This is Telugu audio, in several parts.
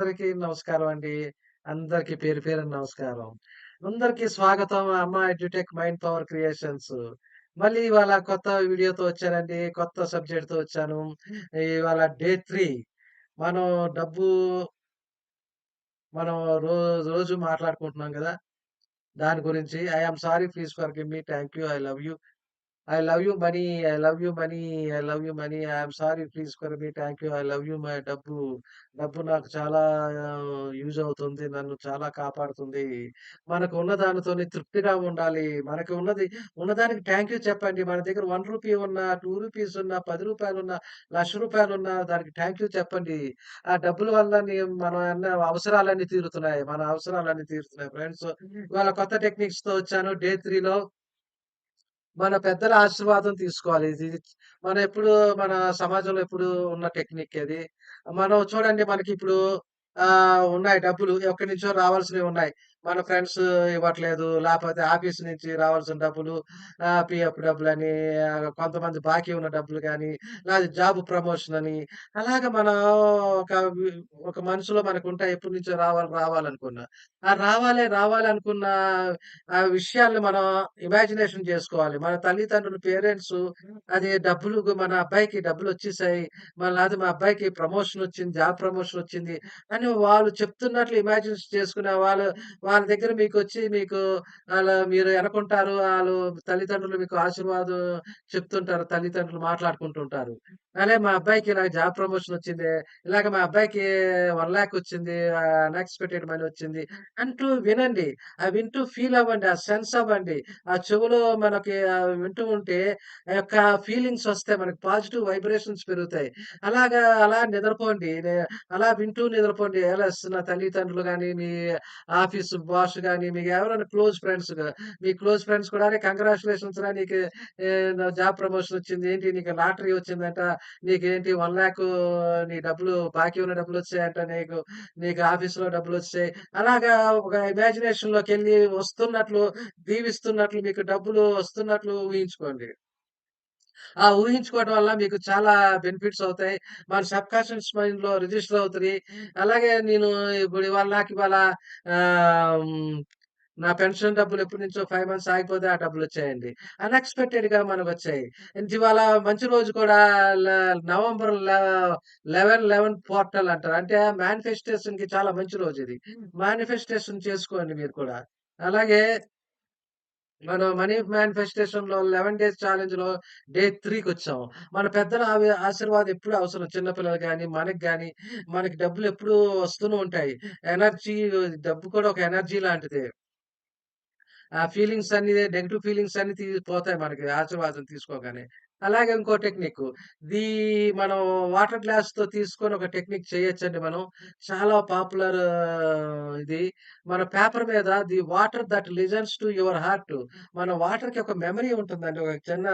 అందరికీ నమస్కారం అండి. అందరికి పేరు పేరు నమస్కారం. అందరికి స్వాగతం అమ్మ ఎడ్యుటెక్ మైండ్ పవర్ క్రియేషన్స్. మళ్ళీ ఇవాళ కొత్త వీడియోతో వచ్చానండి. కొత్త సబ్జెక్ట్తో వచ్చాను. ఇవాళ డే త్రీ మనం డబ్బు మనం రోజు రోజు మాట్లాడుకుంటున్నాం కదా దాని గురించి I sorry please forgive me. Thank you. I love you. I love you money. I love you money. I love you money. I am sorry please for me. Thank you. I love you my డబ్బు. డబ్బు నాకు చాలా యూజ్ అవుతుంది. నన్ను చాలా కాపాడుతుంది. మనకు ఉన్న దానితోని తృప్తిగా ఉండాలి. మనకు ఉన్నది ఉన్నదానికి థాంక్ యూ చెప్పండి. మన దగ్గర రూ. 1 ఉన్నా, రూ. 2 ఉన్నా, రూ. 10 ఉన్నా, రూ. 1,00,000 ఉన్నా దానికి థాంక్ యూ చెప్పండి. ఆ డబ్బుల వల్ల మనం అవసరాలన్నీ తీరుతున్నాయి. మన అవసరాలన్నీ తీరుతున్నాయి ఫ్రెండ్స్. ఇవాళ కొత్త టెక్నిక్స్‌తో వచ్చాను. డే 3లో మన పెద్దల ఆశీర్వాదం తీసుకోవాలి. ఇది మనం ఎప్పుడు మన సమాజంలో ఎప్పుడు ఉన్న టెక్నిక్ అది. మనం చూడండి మనకిప్పుడు ఆహ్, ఉన్నాయి డబ్బులు ఎక్కడి నుంచో రావాల్సినవి ఉన్నాయి. మన ఫ్రెండ్స్ ఇవ్వట్లేదు. లేకపోతే ఆఫీస్ నుంచి రావాల్సిన డబ్బులు పిఎఫ్ డబ్బులు అని కొంతమంది బాకీ ఉన్న డబ్బులు కానీ లేదా జాబ్ ప్రమోషన్ అని అలాగా మనం ఒక ఒక మనసులో మనకు ఉంటాయి ఎప్పటి నుంచో రావాలి రావాలనుకున్నా ఆ రావాలి రావాలి అనుకున్న ఆ విషయాల్ని మనం ఇమాజినేషన్ చేసుకోవాలి. మన తల్లిదండ్రులు, పేరెంట్స్ అది డబ్బులు మన అబ్బాయికి డబ్బులొచ్చేసాయి. మన అది మా అబ్బాయికి ప్రమోషన్ వచ్చింది జాబ్ ప్రమోషన్ వచ్చింది అని వాళ్ళు చెప్తున్నట్లు ఇమాజినేషన్ చేసుకునే వాళ్ళు వాళ్ళ దగ్గర మీకొచ్చి మీకు వాళ్ళ మీరు ఎనకుంటారు. వాళ్ళు తల్లిదండ్రులు మీకు ఆశీర్వాదం చెప్తుంటారు. తల్లిదండ్రులు మాట్లాడుకుంటుంటారు. అలే మా అబ్బాయికి నాకు జాబ్ ప్రమోషన్ వచ్చింది ఇలాగ మా అబ్బాయికి 1,00,000 వచ్చింది. ఆహ్, అన్‌ఎక్స్‌పెక్టెడ్ మనీ వచ్చింది. అంటూ వినండి. ఆ వింటూ ఫీల్ అవ్వండి. ఆ సెన్స్ అవ్వండి. ఆ చెవులో మనకి వింటూ ఉంటే ఆ యొక్క ఫీలింగ్స్ వస్తాయి. మనకి పాజిటివ్ వైబ్రేషన్స్ పెరుగుతాయి. అలాగా అలా నిద్రపోండి. నే అలా వింటూ నిద్రపోండి. ఎలా నా తల్లిదండ్రులు గాని, మీ ఆఫీస్ బాస్ గాని, మీకు ఎవరైనా క్లోజ్ ఫ్రెండ్స్ మీ క్లోజ్ ఫ్రెండ్స్ కూడా "అరే కంగ్రాచ్యులేషన్స్ రా! నీకు ఆహ్, జాబ్ ప్రమోషన్ వచ్చింది. ఏంటి నీకు లాటరీ వచ్చిందంట. నీకేంటి 1,00,000 నీ డబ్బులు బాకీ ఉన్న డబ్బులు వచ్చాయంట నీకు. నీకు ఆఫీస్‌లో డబ్బులొచ్చాయి." అలాగా ఒక ఇమాజినేషన్‌లోకెళ్ళి వస్తున్నట్లు, దీవిస్తున్నట్లు మీకు డబ్బులు వస్తున్నట్లు ఊహించుకోండి. ఆ ఊహించుకోవడం వల్ల మీకు చాలా బెనిఫిట్స్ అవుతాయి. మన సబ్‌కాన్షియస్ మైండ్‌లో రిజిస్టర్ అవుతుంది అలాగే నేను ఇప్పుడు ఇవాళ నాకు ఇవాళ నా పెన్షన్ డబ్బులు ఎప్పటినుంచో 5 మంత్స్ ఆగిపోతే ఆ డబ్బులొచ్చాయండి. అన్‌ఎక్స్‌పెక్టెడ్‌గా మనకొచ్చాయి. ఇంత ఇవాళ మంచి రోజు కూడా ల నవంబర్ ల 11, 11 పోర్టల్ అంటారు. అంటే మేనిఫెస్టేషన్‌కి చాలా మంచి రోజుది. మేనిఫెస్టేషన్ చేసుకోండి మీరు కూడా. అలాగే మనం మనీ మేనిఫెస్టేషన్‌లో 11 డేస్ ఛాలెంజ్‌లో డే 3కొచ్చాం. మన పెద్దల ఆశీర్వాదం ఎప్పుడు అవసరం. చిన్న పిల్లలకి గాని, మనకి గాని, మనకి డబ్బులెప్పుడూ వస్తూనే ఉంటాయి. ఎనర్జీ డబ్బు కూడా ఒక ఎనర్జీ లాంటిదే. ఆ ఫీలింగ్స్ అన్నీ నెగిటివ్ ఫీలింగ్స్ అన్నీ పోతాయి మనకి ఆశీర్వాదం తీసుకోగానే. అలాగే ఇంకో టెక్నిక్ దీ మనం వాటర్ గ్లాస్తో తీసుకొని ఒక టెక్నిక్ చేయొచ్చండి మనం. చాలా పాపులర్ ఇది. మన పేపర్ మీద the water that listens to your heart. మన వాటర్‌కి ఒక మెమరీ ఉంటుందండి. ఒక చిన్న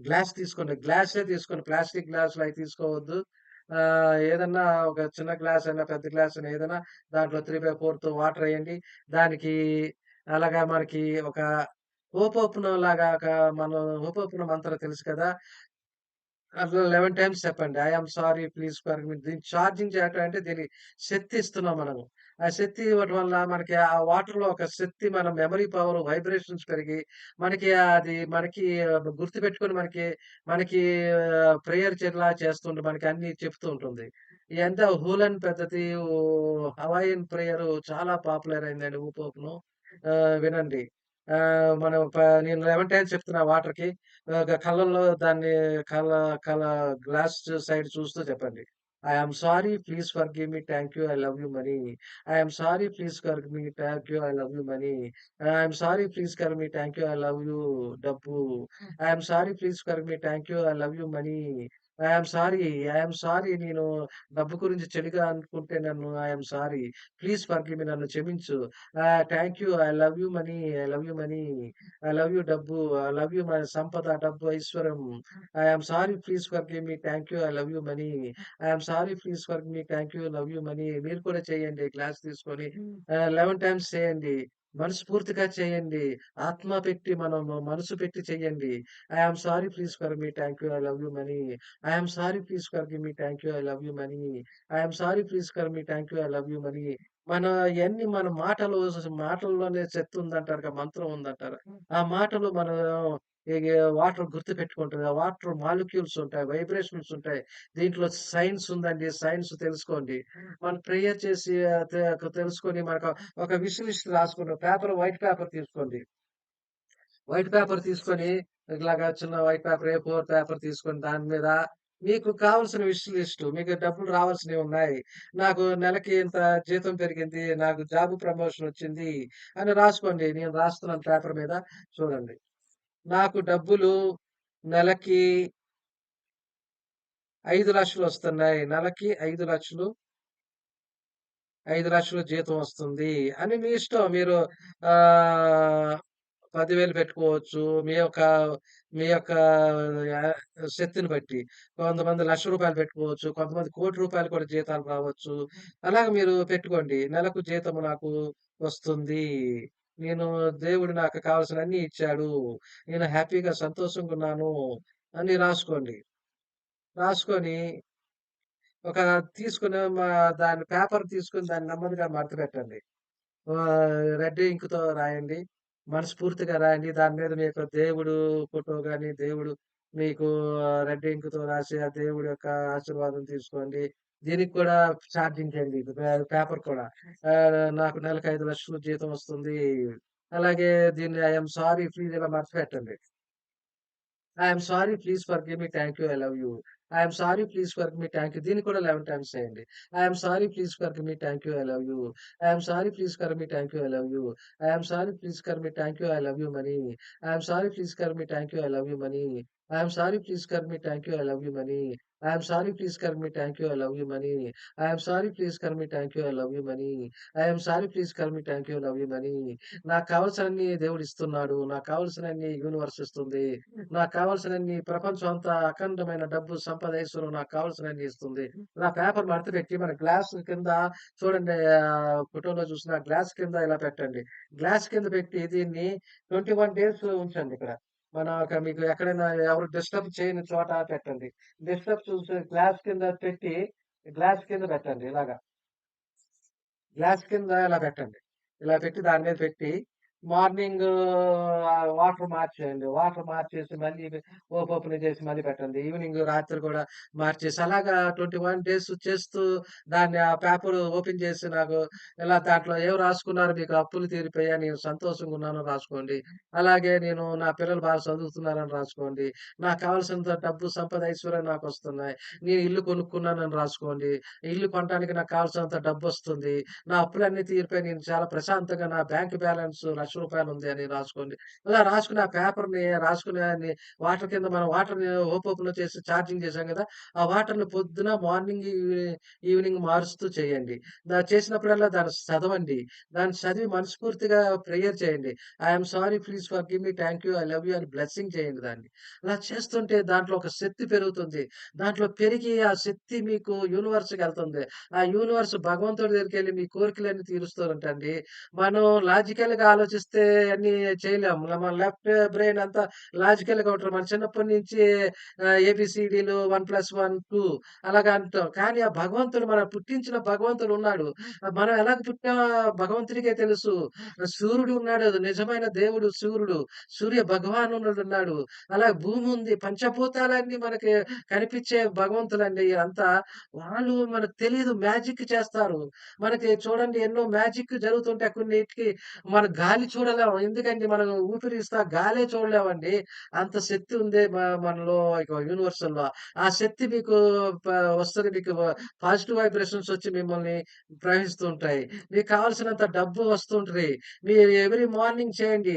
గ్లాస్ తీసుకోండి. గ్లాసే తీసుకోండి. ప్లాస్టిక్ గ్లాసులు అవి తీసుకోవద్దు. ఏదన్నా ఒక చిన్న గ్లాస్ అయినా, పెద్ద గ్లాస్ అయినా ఏదైనా దాంట్లో 3/4 వాటర్ వేయండి దానికి అలాగా మనకి ఒక హోపోపునం లాగా ఒక మనం హోపోపునం మంత్రం తెలుసు కదా! అట్లా 11 టైమ్స్ చెప్పండి. ఐ సారీ ప్లీజ్ దీన్ని ఛార్జింగ్ చేయటం అంటే దీనికి శక్తి ఇస్తున్నాం మనము. ఆ శక్తి ఇవ్వటం వల్ల మనకి ఆ వాటర్‌లో ఒక శక్తి మన మెమరీ పవర్, వైబ్రేషన్స్ పెరిగి మనకి అది మనకి గుర్తుపెట్టుకొని మనకి మనకి ప్రేయర్ చెట్లా చేస్తుంటే మనకి అన్ని చెప్తూ ఉంటుంది. ఎంత హూలన్ పద్ధతి హవాయిన్ ప్రేయర్ చాలా పాపులర్ అయిందండి ఊపోపును వినండి. మనం నేను 11 టైమ్స్ చెప్తున్నా వాటర్‌కి. కళ్ళల్లో దాన్ని కళ్ళ కళ్ళ గ్లాస్ సైడ్ చూస్తూ చెప్పండి. I am sorry please forgive me. Thank you. I love you money. I am sorry please forgive me. Thank you. I love you money. I am sorry please forgive me. Thank you. I love you డబ్బు. I am sorry please forgive me. Thank you. I love you money. I am sorry, I am sorry నేను డబ్బు గురించి చెడుగా అనుకుంటే నన్ను I am sorry. Please forgive me. నన్ను క్షమించు. Thank you. I love you money. I love you money. I love you డబ్బు. ఐ లవ్ యూ మై సంపద, డబ్బు, ఐశ్వర్యం. I am sorry please forgive me. Thank you. I love you money. I am sorry please forgive me. Thank you. Love you money. మీరు కూడా చేయండి గ్లాస్ తీసుకొని ఆహ్, 11 టైమ్స్ చేయండి. మనస్ఫూర్తిగా చేయండి. ఆత్మ పెట్టి మనము మనసు పెట్టి చేయండి. I am sorry please for me. Thank you. I love you money. I am sorry please forgive me. Thank you. I love you money. I am sorry please for me. Thank you. I love you money. మన ఇయన్నీ మన మాటలు మాటల్లోనే శక్తి ఉందంటారుగా, మంత్రం ఉందంటారు. ఆ మాటలు మనం వాటర్ గుర్తు పెట్టుకుంటుంది ఆ వాటర్ మాలిక్యూల్స్ ఉంటాయి. వైబ్రేషన్స్ ఉంటాయి. దీంట్లో సైన్స్ ఉందండి. సైన్స్ తెలుసుకోండి. మనం ప్రేయర్ చేసి తెలుసుకొని మనకు ఒక wish list paper white paper తీసుకోండి. వైట్ పేపర్ తీసుకొని ఇలాగా చిన్న white paper A four paper తీసుకొని దాని మీద మీకు కావాల్సిన విష్ మీకు డబ్బులు రావాల్సినవి ఉన్నాయి. నాకు నెలకి ఇంత జీతం పెరిగింది. నాకు జాబ్ ప్రమోషన్ వచ్చింది అని రాసుకోండి. నేను రాస్తున్నాను పేపర్ మీద చూడండి. నాకు డబ్బులు నెలకి ఐదు లక్షలు వస్తున్నాయి. నెలకి ఐదు లక్షలు ఐదు లక్షలు జీతం వస్తుంది అని మీ ఇష్టం. మీరు ఆ పదివేలు పెట్టుకోవచ్చు. మీ యొక్క మీ యొక్క శక్తిని బట్టి. కొంతమంది లక్ష రూపాయలు పెట్టుకోవచ్చు. కొంతమంది కోటి రూపాయలు కూడా జీతాలు రావచ్చు. అలాగ మీరు పెట్టుకోండి. నెలకు జీతం నాకు వస్తుంది. నేను దేవుడు నాకు కావాల్సినవన్నీ ఇచ్చాడు. నేను హ్యాపీగా సంతోషంగా ఉన్నాను అని రాసుకోండి. రాసుకొని ఒక తీసుకుని మా దాని పేపర్ తీసుకొని దాన్ని నెమ్మదిగా మడత పెట్టండి రెడ్ ఇంక్‌తో రాయండి. మనస్ఫూర్తిగా రాయండి. దాని మీద మీకు దేవుడు ఫోటో కానీ దేవుడు మీకు రెడ్ ఇంక్‌తో రాసి ఆ దేవుడి యొక్క ఆశీర్వాదం తీసుకోండి. దీనికి కూడా ఛార్జింగ్ పే పేపర్ కూడా. నాకు నెలకు 5,00,000 జీతం వస్తుంది. అలాగే దీన్ని ఐ యామ్ సారీ ప్లీజ్ ఇలా మడతపెట్టండి. I am sorry please forgive me. Thank you. I love you. I am sorry please forgive me. Thank you. దీన్ని కూడా 11 టైమ్స్ చేయండి. I am sorry please forgive me. Thank you. I love you. I am sorry please for me. Thank you. I love you. I am sorry please for me. Thank you. I love you money. I am sorry please for me. Thank you. I love you money. I sorry please car me. Thank you. I love you money. I am sorry please car me. Thank you. I love you money. I am sorry please car me. Thank you. I love you money. I am sorry please car me. Thank you. Love you money. నాకు కావాల్సినన్ని దేవుడు ఇస్తున్నాడు. నాకు కావాల్సినన్ని యూనివర్స్ ఇస్తుంది. నాకు కావాల్సినన్ని ప్రపంచం అంతా అఖండమైన డబ్బు, సంపద, ఐశ్వర్యం నాకు కావాల్సినన్ని ఇస్తుంది. నా పేపర్ మడతపెట్టి మన గ్లాస్ కింద చూడండి ఫోటోలో చూసిన గ్లాస్ కింద ఇలా పెట్టండి. గ్లాస్ కింద పెట్టి దీన్ని 21 డేస్ ఉంచండి ఇక్కడ. మన ఒక మీకు ఎక్కడైనా ఎవరు డిస్టర్బ్ చేయని చోట పెట్టండి. డిస్టర్బ్ చూసి గ్లాస్ కింద పెట్టి గ్లాస్ కింద పెట్టండి ఇలాగా గ్లాస్ కింద ఇలా పెట్టండి. ఇలా పెట్టి దాని మీద పెట్టి మార్నింగ్ వాటర్ మార్చేయండి. వాటర్ మార్చేసి మళ్ళీ ఓప్ ఓపెన్ చేసి మళ్ళీ పెట్టండి. ఈవినింగ్ రాత్రి కూడా మార్చేసి అలాగా 21 డేస్ చేస్తూ దాన్ని ఆ పేపర్ ఓపెన్ చేసి నాకు ఇలా దాంట్లో ఏం రాసుకున్నారు మీకు అప్పులు తీరిపోయా నేను సంతోషంగా ఉన్నాను రాసుకోండి. అలాగే నేను నా పిల్లలు బాగా చదువుతున్నారని రాసుకోండి. నాకు కావాల్సినంత డబ్బు, సంపద, ఐశ్వర్యం నాకొస్తున్నాయి. నేను ఇల్లు కొనుక్కున్నానని రాసుకోండి. ఇల్లు కొనడానికి నాకు కావాల్సినంత డబ్బొస్తుంది. నా అప్పులన్నీ తీరిపోయి నేను చాలా ప్రశాంతంగా నా బ్యాంక్ బ్యాలెన్స్ లక్ష రూపాయలు ఉంది అని రాసుకోండి. అలా రాసుకుని ఆ పేపర్‌ని రాసుకుని దాన్ని వాటర్ కింద మనం వాటర్‌ని ఓప్ ఓపెన్ చేసి ఛార్జింగ్ చేసాం కదా! ఆ వాటర్‌ని పొద్దున, మార్నింగ్, ఈవినింగ్ మారుస్తూ చేయండి. చేసినప్పుడల్లా దాన్ని చదవండి. దాన్ని చదివి మనస్ఫూర్తిగా ప్రేయర్ చేయండి. I'm sorry please forgive me. Thank you. I love you అని బ్లెస్సింగ్ చేయండి దాన్ని. అలా చేస్తుంటే దాంట్లో ఒక శక్తి పెరుగుతుంది. దాంట్లో పెరిగి ఆ శక్తి మీకు యూనివర్స్‌కెళ్తుంది. ఆ యూనివర్స్ భగవంతుడి దగ్గరికెళ్ళి మీ కోరికలన్నీ తీరుస్తారంటండి. మనం లాజికల్‌గా ఆలోచిస్తే అన్నీ చేయలేము. మన లెఫ్ట్ బ్రెయిన్ అంతా లాజికల్‌గా ఉంటారు. మన చిన్నప్పటి నుంచి ఏబీసీడీలు 1+1, 2 అలాగా అంటాం. కానీ ఆ భగవంతుడు మనం పుట్టించిన భగవంతుడు ఉన్నాడు. మనం ఎలాగ పుట్టామో భగవంతుడికే తెలుసు. సూర్యుడు ఉన్నాడు. నిజమైన దేవుడు సూర్యుడు. సూర్య భగవానుడున్నాడు. అలాగే భూమి ఉంది. పంచభూతాలన్నీ మనకి కనిపించే భగవంతులండి అంతా. వాళ్ళు మనకు తెలీదు మ్యాజిక్ చేస్తారు. మనకి చూడండి ఎన్నో మ్యాజిక్ జరుగుతుంటాయి. కొన్నిటికి మన గాలి చూడలేము ఎందుకంటే మనం ఊపిరిస్తా గాలే చూడలేమండి. అంత శక్తి ఉంది మనలో యూనివర్సల్లో ఆ శక్తి మీకు వస్తుంది మీకు పాజిటివ్ వైబ్రేషన్స్ వచ్చి మిమ్మల్ని ప్రవహిస్తూ ఉంటాయి. మీకు కావాల్సినంత డబ్బు వస్తుంటది. మీరు ఎవ్రీ మార్నింగ్ చేయండి.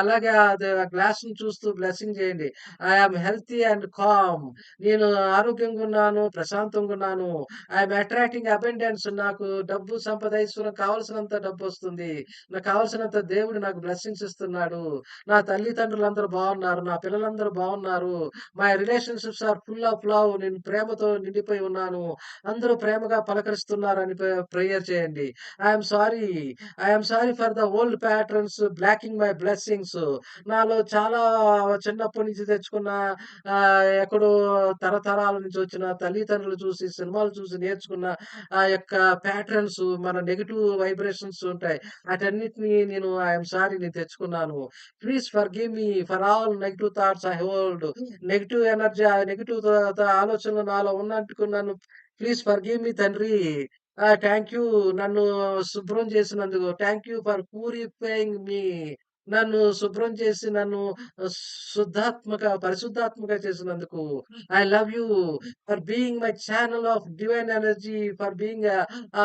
అలాగే అది ఆ చూస్తూ బ్లెస్సింగ్ చేయండి. I am healthy and calm. నేను ఆరోగ్యంగా ఉన్నాను. ప్రశాంతంగా ఉన్నాను. ఐఎమ్ అట్రాక్టింగ్ అబెండెన్స్ నాకు డబ్బు, సంపద, ఐశ్వర్యం కావాల్సినంత డబ్బొస్తుంది. నాకు కావాల్సినంత దేవుడు నాకు బ్లెస్సింగ్స్ ఇస్తున్నాడు. నా తల్లిదండ్రులందరూ బాగున్నారు. నా పిల్లలందరూ బాగున్నారు. My relationships are full of love. నేను ప్రేమతో నిండిపోయి ఉన్నాను. అందరూ ప్రేమగా పలకరిస్తున్నారు అని ప్రేయర్ చేయండి. I sorry. I sorry for the old patterns blocking my blessings. నాలో చాలా చిన్నప్పటి నుంచి తెచ్చుకున్న ఎక్కడో తరతరాల నుంచి వచ్చిన తల్లిదండ్రులు చూసి, సినిమాలు చూసి నేర్చుకున్న ఆ యొక్క ప్యాటర్న్స్ మన నెగిటివ్ వైబ్రేషన్స్ ఉంటాయి. వాటన్నిటిని నేను ఐ యామ్ సారీ నేను తెచ్చుకున్నాను. Please forgive me for all negative thoughts I hold. Negative energy ఆ నెగెటివ్ ఆలోచనలు నాలో ఉన్నందుకు ప్లీజ్ ఫర్‌గివ్ మీ తండ్రి. థాంక్ యూ నన్ను శుభ్రం చేసినందుకు. Thank you for purifying me. నన్ను శుభ్రం చేసి నన్ను శుద్ధాత్మక పరిశుద్ధాత్మక చేసినందుకు. I love you for being my channel of divine energy for being ఆ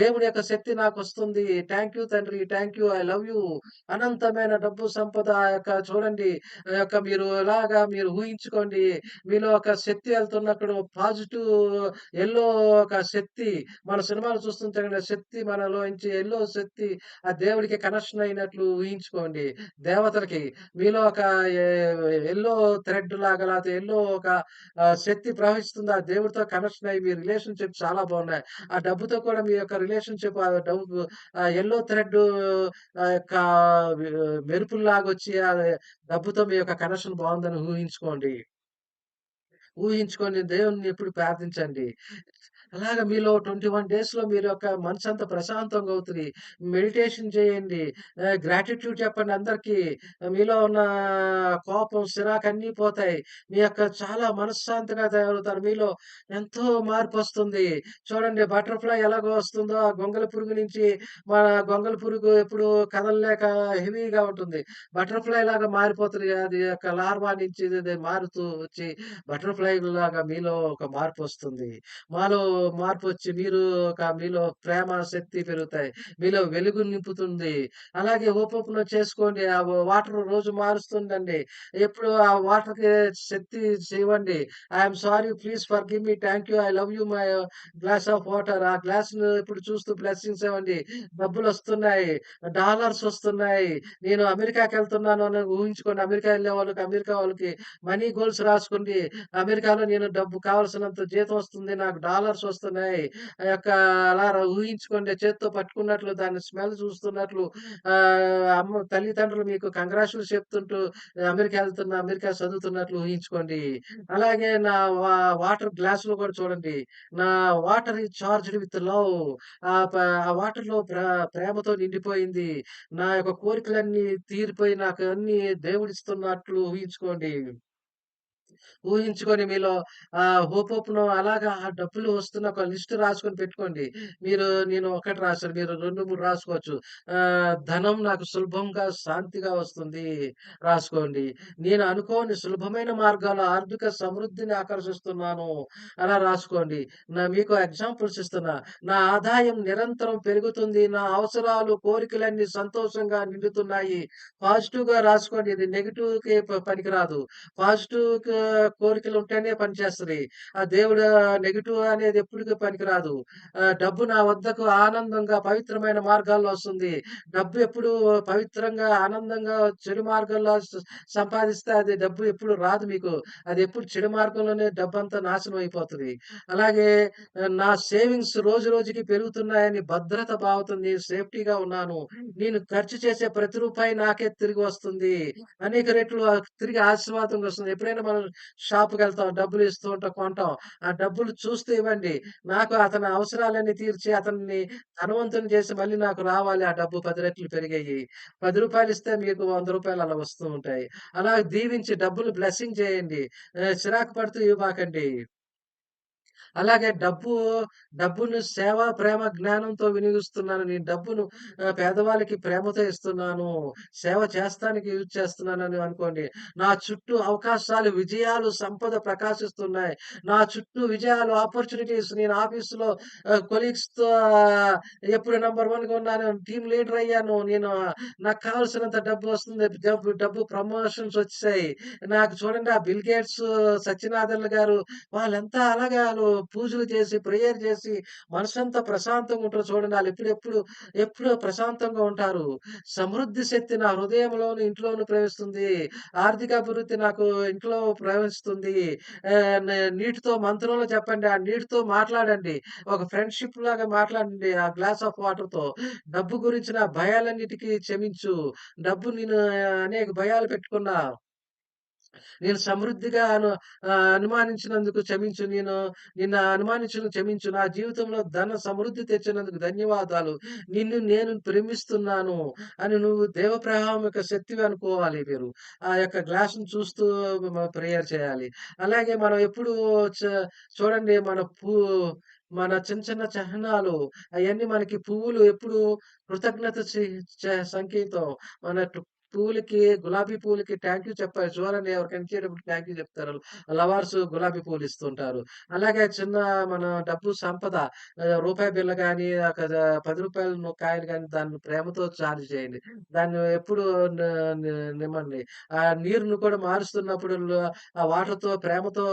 దేవుడి యొక్క శక్తి నాకు వస్తుంది థ్యాంక్ యూ తండ్రి. Thank you. I love you. అనంతమైన డబ్బు సంపద యొక్క చూడండి యొక్క మీరు ఎలాగా మీరు ఊహించుకోండి. మీలో ఒక శక్తి వెళ్తున్నప్పుడు పాజిటివ్ ఎల్లో ఒక శక్తి మన సినిమాలు చూస్తుంటే శక్తి మనలోంచి ఎల్లో శక్తి ఆ దేవుడికి కనెక్షన్ అయినట్లు ఊహించుకోండి. దేవతలకి మీలో ఒక ఎల్లో థ్రెడ్ లాగా లేకపోతే ఎల్లో ఒక శక్తి ప్రవహిస్తుంది. ఆ దేవుడితో కనెక్షన్ అయ్యి మీ రిలేషన్‌షిప్ చాలా బాగున్నాయి. ఆ డబ్బుతో కూడా మీ యొక్క రిలేషన్‌షిప్ ఆ డబ్బు ఆ యెల్లో థ్రెడ్ ఆ యొక్క మెరుపుల్లాగా వచ్చి ఆ డబ్బుతో మీ యొక్క కనెక్షన్ బాగుందని ఊహించుకోండి. ఊహించుకొని దేవుడిని ఎప్పుడు ప్రార్థించండి. అలాగా మీలో 21 డేస్‌లో మీరు యొక్క మనసంతా ప్రశాంతంగా అవుతుంది మెడిటేషన్ చేయండి. గ్రాటిట్యూడ్ చెప్పండి అందరికీ మీలో ఉన్న కోపం, సిరాకు అన్నీ పోతాయి. మీ యొక్క చాలా మనశ్శాంతిగా తయారవుతారు. మీలో ఎంతో మార్పు వస్తుంది చూడండి బటర్‌ఫ్లై ఎలాగో వస్తుందో ఆ గొంగల పురుగు నుంచి మన గొంగల పురుగు ఎప్పుడు కదలలేక హెవీగా ఉంటుంది. బటర్‌ఫ్లై లాగా మారిపోతుంది అది యొక్క లార్వా నుంచి మారుతూ వచ్చి బటర్‌ఫ్లై లాగా మీలో ఒక మార్పు వస్తుంది మాలో మార్పు వచ్చి మీరు ఒక మీలో ప్రేమ, శక్తి పెరుగుతాయి. మీలో వెలుగు నింపుతుంది. అలాగే ఓపెన్ చేసుకోండి. ఆ వాటర్ రోజు మారుస్తుండండి. ఎప్పుడు ఆ వాటర్‌కి శక్తి చేయండి I sorry please forgive me. Thank you. I love you my glass of water. ఆ గ్లాస్ ఇప్పుడు చూస్తూ బ్లెస్సింగ్స్ ఇవ్వండి. డబ్బులు వస్తున్నాయి డాలర్స్ వస్తున్నాయి. నేను అమెరికాకెళ్తున్నాను అని ఊహించుకోండి. అమెరికా వెళ్ళే వాళ్ళకి అమెరికా వాళ్ళకి మనీ గోల్స్ రాసుకోండి. అమెరికాలో నేను డబ్బు కావాల్సినంత జీతం వస్తుంది. నాకు డాలర్స్ వస్తున్నాయి. ఆ యొక్క అలా ఊహించుకుంటే ఊహించుకోండి. చేత్తో పట్టుకున్నట్లు దాని స్మెల్ చూస్తున్నట్లు అమ్మ తల్లిదండ్రులు మీకు కంగ్రాచులు చెప్తుంటూ అమెరికా వెళ్తున్నా అమెరికా చదువుతున్నట్లు ఊహించుకోండి. అలాగే నా వాటర్ గ్లాస్లో కూడా చూడండి. నా వాటర్ ఈ చార్జ్డ్ విత్ లవ్. ఆ వాటర్లో ప్ర ప్రేమతో నిండిపోయింది. నా యొక్క కోరికలన్నీ తీరిపోయి నాకు అన్ని దేవుడిస్తున్నట్లు ఊహించుకోండి. ఊహించుకొని మీలో ఆ హోపోప్ను అలాగా ఆ డబ్బులు వస్తున్న ఒక లిస్ట్ రాసుకొని పెట్టుకోండి. మీరు నేను ఒకటి రాశాను మీరు 2, 3 రాసుకోవచ్చు. ధనం నాకు సులభంగా, శాంతిగా వస్తుంది రాసుకోండి. నేను అనుకోని సులభమైన మార్గాల్లో ఆర్థిక సమృద్ధిని ఆకర్షిస్తున్నాను. అలా రాసుకోండి. నా మీకు ఎగ్జాంపుల్స్ ఇస్తున్నా. నా ఆదాయం నిరంతరం పెరుగుతుంది. నా అవసరాలు, కోరికలన్నీ సంతోషంగా నిండుతున్నాయి. పాజిటివ్‌గా రాసుకోండి. ఇది నెగెటివ్‌కి కి పనికిరాదు. పాజిటివ్‌గా కోరికలు ఉంటేనే పనిచేస్తుంది ఆ దేవుడు నెగిటివ్ అనేది ఎప్పటికీ పనికిరాదు. డబ్బు నా వద్దకు ఆనందంగా పవిత్రమైన మార్గాల్లో వస్తుంది. డబ్బు ఎప్పుడు పవిత్రంగా, ఆనందంగా చెడు మార్గంలో సంపాదిస్తే అది డబ్బు ఎప్పుడు రాదు మీకు. అది ఎప్పుడు చెడు మార్గంలోనే డబ్బు అంతా నాశనం అయిపోతుంది అలాగే నా సేవింగ్స్ రోజు రోజుకి పెరుగుతున్నాయని భద్రత భావతుంది. సేఫ్టీగా ఉన్నాను. నేను ఖర్చు చేసే ప్రతి రూపాయి నాకే తిరిగి వస్తుంది. అనేక రెట్లు తిరిగి ఆశీర్వాదంగా వస్తుంది. ఎప్పుడైనా మనం షాప్‌కెళ్తాం. డబ్బులు ఇస్తూ ఉంటాం. కొంటాం. ఆ డబ్బులు చూస్తూ ఇవ్వండి. నాకు అతని అవసరాలన్నీ తీర్చి అతన్ని ధనవంతుని చేసి మళ్ళీ నాకు రావాలి ఆ డబ్బు పది రెట్లు పెరిగాయి. పది రూపాయలు ఇస్తే మీకు వంద రూపాయలు అలా వస్తూ ఉంటాయి. అలా దీవించి డబ్బులు బ్లెస్సింగ్ చేయండి. చిరాకు పడుతూ ఇవ్వమాకండి. అలాగే డబ్బు డబ్బును సేవ, ప్రేమ, జ్ఞానంతో వినియోగిస్తున్నాను. నేను డబ్బును పేదవాళ్ళకి ప్రేమతో ఇస్తున్నాను. సేవ చేస్తానికి యూజ్ చేస్తున్నానని అనుకోండి. నా చుట్టూ అవకాశాలు, విజయాలు, సంపద ప్రకాశిస్తున్నాయి. నా చుట్టూ విజయాలు, ఆపర్చునిటీస్ నేను ఆఫీసులో కొలీగ్స్‌తో ఎప్పుడు నంబర్ వన్‌గా ఉన్నాను. టీమ్ లీడర్ అయ్యాను. నేను నాకు కావాల్సినంత డబ్బు వస్తుంది. డబ్బు డబ్బు ప్రమోషన్స్ వచ్చాయి నాకు చూడండి ఆ బిల్ గేట్స్, సత్యనాదెల్ల గారు వాళ్ళంతా అలాగే వాళ్ళు పూజలు చేసి, ప్రేయర్ చేసి మనసంతా ప్రశాంతంగా ఉంటారు చూడండి. వాళ్ళు ఎప్పుడెప్పుడు ఎప్పుడూ ప్రశాంతంగా ఉంటారు. సమృద్ధి శక్తి నా హృదయంలోను, ఇంట్లోను ప్రవేశిస్తుంది. ఆర్థిక అభివృద్ధి నాకు ఇంట్లో ప్రవేశిస్తుంది. నీటితో మంత్రంలో చెప్పండి. ఆ నీటితో మాట్లాడండి. ఒక ఫ్రెండ్‌షిప్ లాగా మాట్లాడండి. ఆ గ్లాస్ ఆఫ్ వాటర్‌తో. డబ్బు గురించిన భయాలన్నిటికీ క్షమించు. డబ్బు నేను అనేక భయాలు పెట్టుకున్నా. నేను సమృద్ధిగా అను అనుమానించినందుకు క్షమించు. నేను నిన్ను అనుమానించినందుకు క్షమించు. నా జీవితంలో ధన సమృద్ధి తెచ్చినందుకు ధన్యవాదాలు. నిన్ను నేను ప్రేమిస్తున్నాను అని నువ్వు దేవప్రవాహం యొక్క శక్తివి అనుకోవాలి మీరు. ఆ యొక్క గ్లాసును చూస్తూ ప్రేయర్ చేయాలి. అలాగే మనం ఎప్పుడు చూడండి మన పూ మన చిన్న చిన్న చిహ్నాలు అవన్నీ మనకి పువ్వులు ఎప్పుడు కృతజ్ఞత సంకేతం. మన పూలకి పువ్వులకి, గులాబీ పువ్వులకి థ్యాంక్ యూ చెప్పాలి. చూడండి ఎవరికైనా ఇచ్చేటప్పుడు థ్యాంక్ యూ చెప్తారు. లవర్స్ గులాబీ పువ్వులు ఇస్తుంటారు. అలాగే చిన్న మన డబ్బు సంపద రూపాయి బిల్ల కానీ ఒక పది రూ. 10 ను కాయిన్ గాని దాన్ని ప్రేమతో చార్జ్ చేయండి. దాన్ని ఎప్పుడు నిమ్మండి. ఆ నీరును కూడా మారుస్తున్నప్పుడు ఆ వాటర్‌తో ప్రేమతో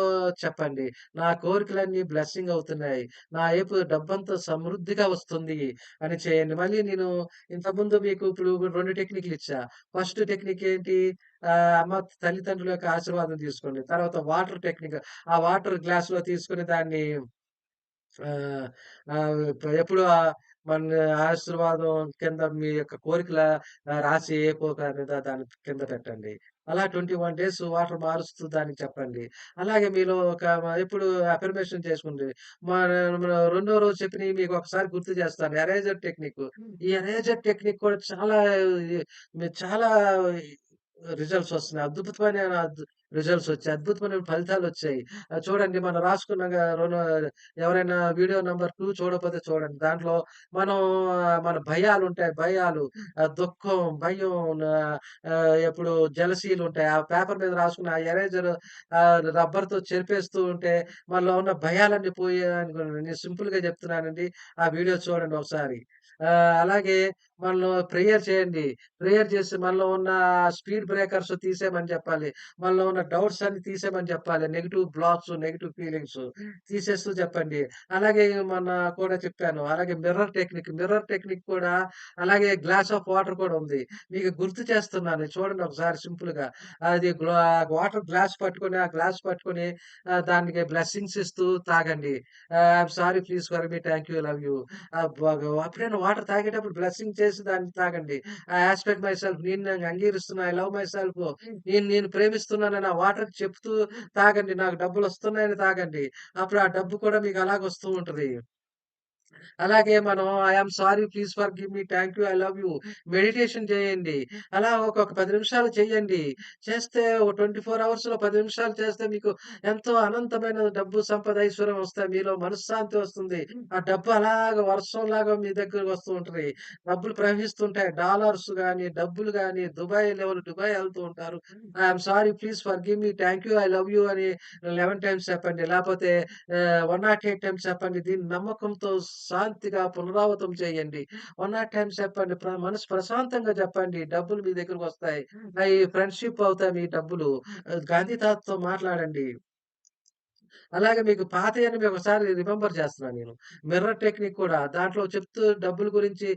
చెప్పండి. నా కోరికలన్నీ బ్లెస్సింగ్ అవుతున్నాయి. నా వైపు డబ్బంతా సమృద్ధిగా వస్తుంది అని చేయండి. మళ్ళీ నేను ఇంతకుముందు మీకు ఇప్పుడు రెండు టెక్నిక్‌లు ఇచ్చా. ఫస్ట్ టెక్నిక్ ఏంటి? అమ్మ తల్లిదండ్రుల యొక్క ఆశీర్వాదం తీసుకోండి. తర్వాత వాటర్ టెక్నిక్. ఆ వాటర్ గ్లాస్లో తీసుకొని దాన్ని ఎప్పుడు మన ఆశీర్వాదం కింద మీ యొక్క కోరికల రాసి ఏ కోరిక దాని కింద పెట్టండి. అలా 21 డేస్ వాటర్ మారుస్తూ దానికి చెప్పండి. అలాగే మీలో ఒక మ ఎప్పుడు అఫర్మేషన్ చేసుకోండి. మన మన రెండో రోజు చెప్పినయి మీకు ఒకసారి గుర్తు చేస్తాను. Eraser technique. ఈ ఎరేజర్ టెక్నిక్ కూడా చాలా మీరు చాలా రిజల్ట్స్ వస్తున్నాయి. అద్భుతమైన అద్ రిజల్ట్స్ వచ్చాయి. అద్భుతమైన ఫలితాలు వచ్చాయి చూడండి మనం రాసుకున్నాక రెండు ఎవరైనా వీడియో నెంబర్ టూ చూడకపోతే చూడండి. దాంట్లో మనం మన భయాలు ఉంటాయి భయాలు, దుఃఖం, భయం, ఎప్పుడు జలసీలు ఉంటాయి ఆ పేపర్ మీద రాసుకున్న ఆ ఎరేజర్ రబ్బర్‌తో చెరిపేస్తూ ఉంటే మనలో ఉన్న భయాలన్నీ పోయాయనుకోండి. నేను సింపుల్‌గా చెప్తున్నానండి. ఆ వీడియో చూడండి ఒకసారి. అలాగే మనలో ప్రేయర్ చేయండి. ప్రేయర్ చేసి మనలో ఉన్న స్పీడ్ బ్రేకర్స్ తీసేయమని చెప్పాలి. మనలో ఉన్న డౌట్స్ అన్ని తీసేయమని చెప్పాలి. నెగెటివ్ బ్లాక్స్, నెగెటివ్ ఫీలింగ్స్ తీసేస్తూ చెప్పండి. అలాగే మొన్న కూడా చెప్పాను. అలాగే మిర్రర్ టెక్నిక్. మిర్రర్ టెక్నిక్ కూడా అలాగే గ్లాస్ ఆఫ్ వాటర్ కూడా ఉంది. మీకు గుర్తు చేస్తున్నాను. చూడండి ఒకసారి సింపుల్‌గా. అది గ్లా వాటర్ గ్లాస్ పట్టుకొని, ఆ గ్లాస్ పట్టుకొని దానికి బ్లెస్సింగ్స్ ఇస్తూ తాగండి. Sorry please for me, thank you, love you. ఎప్పుడైనా వాటర్ తాగేటప్పుడు బ్లెస్సింగ్ చేసి దాన్ని తాగండి. ఐ ఆస్పెక్ట్ మై సెల్ఫ్ నేను నేను అంగీకరిస్తున్నా. I love myself. నేను నేను ప్రేమిస్తున్నానని ఆ వాటర్ చెప్తూ తాగండి. నాకు డబ్బులు వస్తున్నాయని తాగండి. అప్పుడు ఆ డబ్బు కూడా మీకు అలాగ వస్తూ ఉంటది. అలాగే మనం I sorry, please forgive me, thank you, I love you. Meditation చేయండి. అలా ఒక్కొక్క పది నిమిషాలు చేయండి. చేస్తే ఓ 24 అవర్స్‌లో పది నిమిషాలు చేస్తే మీకు ఎంతో అనంతమైన డబ్బు, సంపద, ఐశ్వర్యం వస్తాయి. మీలో మనశ్శాంతి వస్తుంది. ఆ డబ్బు అలాగా వర్షంలాగా మీ దగ్గరకు వస్తూ ఉంటుంది డబ్బులు ప్రవహిస్తుంటాయి. డాలర్స్ కానీ డబ్బులు కానీ దుబాయ్ లెవెల్ దుబాయ్ వెళ్తూ ఉంటారు. I sorry, please forgive me, thank you, I love you అని 11 టైమ్స్ చెప్పండి. లేకపోతే వన్ నాట్ ఎయిట్ టైమ్స్ చెప్పండి. దీన్ని నమ్మకంతో శాంతిగా పునరావృతం చేయండి. 108 టైమ్స్ చెప్పండి. ప్ర మనసు ప్రశాంతంగా చెప్పండి. డబ్బులు మీ దగ్గరకొస్తాయి. అయి ఫ్రెండ్‌షిప్ అవుతాయి మీ డబ్బులు. గాంధీ తాతతో మాట్లాడండి. అలాగే మీకు పాతయన్ని మీకు ఒకసారి రిమెంబర్ చేస్తున్నాను నేను. మిర్రర్ టెక్నిక్ కూడా దాంట్లో చెప్తూ డబ్బుల గురించి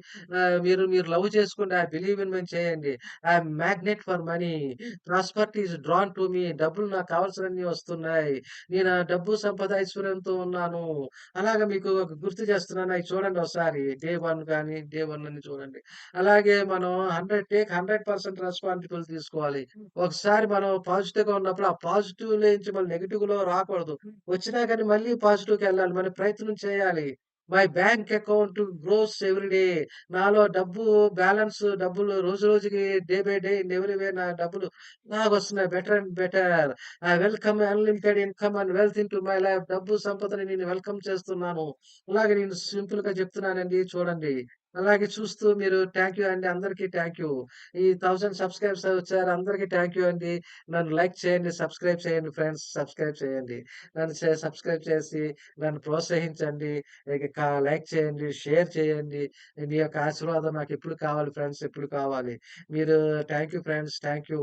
మీరు మీరు లవ్ చేసుకుంటే ఐ బిలీవ్ ఇన్ మేము చేయండి. I magnet magnet for money. Prosperity is drawn to me. డబ్బులు నాకు కావాల్సినవి వస్తున్నాయి. నేను ఆ డబ్బు, సంపద, ఐశ్వర్యంతో ఉన్నాను. అలాగా మీకు ఒక గుర్తు చేస్తున్నాను. అవి చూడండి ఒకసారి. డే వన్ కానీ డే వన్ అని చూడండి. అలాగే మనం 100 టేక్ 100% రెస్పాన్సిబుల్ తీసుకోవాలి. ఒకసారి మనం పాజిటివ్‌గా ఉన్నప్పుడు ఆ పాజిటివ్ నుంచి మళ్ళీ నెగెటివ్‌లో రాకూడదు. వచ్చినా కానీ మళ్ళీ పాజిటివ్‌కెళ్ళాలి. మన ప్రయత్నం చేయాలి. My bank account grows everyday నాలో డబ్బు బ్యాలెన్స్ డబ్బులు రోజు రోజుకి day by day in every way నా డబ్బులు నాకు వస్తున్నాయి better and better. I welcome unlimited income and wealth into my life. డబ్బు, సంపదని నేను వెల్కమ్ చేస్తున్నాను. అలాగే నేను సింపుల్‌గా చెప్తున్నానండి చూడండి. అలాగే చూస్తూ మీరు థ్యాంక్ యూ అండి. అందరికీ థ్యాంక్ యూ. ఈ థౌసండ్ సబ్స్క్రైబ్స్ వచ్చారు. అందరికీ థ్యాంక్ యూ అండి. నన్ను లైక్ చేయండి. సబ్‌స్క్రైబ్ చేయండి ఫ్రెండ్స్. సబ్‌స్క్రైబ్ చేయండి. నన్ను సబ్‌స్క్రైబ్ చేసి నన్ను ప్రోత్సహించండి. లైక్ చేయండి. షేర్ చేయండి. మీ యొక్క ఆశీర్వాదం నాకు ఎప్పుడు కావాలి ఫ్రెండ్స్. ఎప్పుడు కావాలి. మీరు thank you friends. Thank you.